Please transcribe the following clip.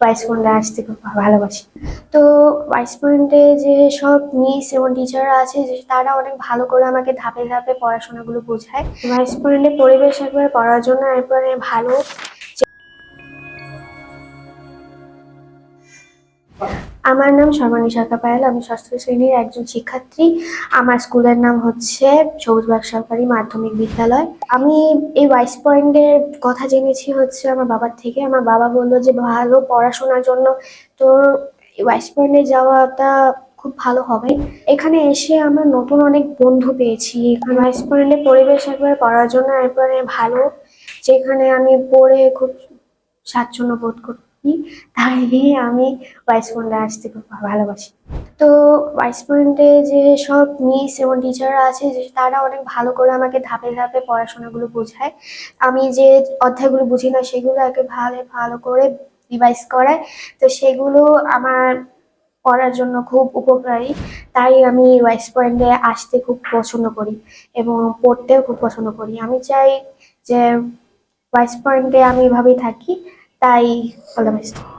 Wise পয়েন্টে আসতে খুব ভালোবাসি। তো ওয়াইস পয়েন্টে যে সব মিস এবং টিচাররা আছে, যে তারা অনেক ভালো করে আমাকে ধাপে ধাপে পড়াশোনাগুলো বোঝায়। ভাইস পয়েন্টে পরিবেশ একবার পড়ার জন্য একবারে ভালো আমার নাম সর্বাণী সরকার পায়েল আমি ষষ্ঠ শ্রেণির একজন শিক্ষার্থী। আমার স্কুলের নাম হচ্ছে সবুজবাগ সরকারি মাধ্যমিক বিদ্যালয়। আমি এই ওয়াইস পয়েন্টের কথা জেনেছি হচ্ছে আমার বাবার থেকে। আমার বাবা বলল যে, ভালো পড়াশোনার জন্য তোর ওয়াইস পয়েন্টে যাওয়াটা খুব ভালো হবে। এখানে এসে আমার নতুন অনেক বন্ধু পেয়েছি। ওয়াইস পয়েন্টের পরিবেশ একবার পড়ার জন্য একবারে ভালো, যেখানে আমি পড়ে খুব স্বাচ্ছন্দ্য বোধ করি তাই আমি ওয়াইস পয়েন্টে আসতে খুব ভালোবাসি। তো ওয়াইস পয়েন্টে যে সব মিস এবং টিচাররা আছে, যে তারা অনেক ভালো করে আমাকে ধাপে ধাপে পড়াশোনাগুলো বোঝায়। আমি যে অধ্যায়গুলো বুঝি না, সেগুলো একে ভালো ভালো করে রিভাইজ করায়। তো সেগুলো আমার পড়ার জন্য খুব উপকারী। তাই আমি ওয়াইস পয়েন্টে আসতে খুব পছন্দ করি এবং পড়তেও খুব পছন্দ করি। আমি চাই যে ওয়াইস পয়েন্টে আমি এভাবেই থাকি। Bye. Hola, maestro.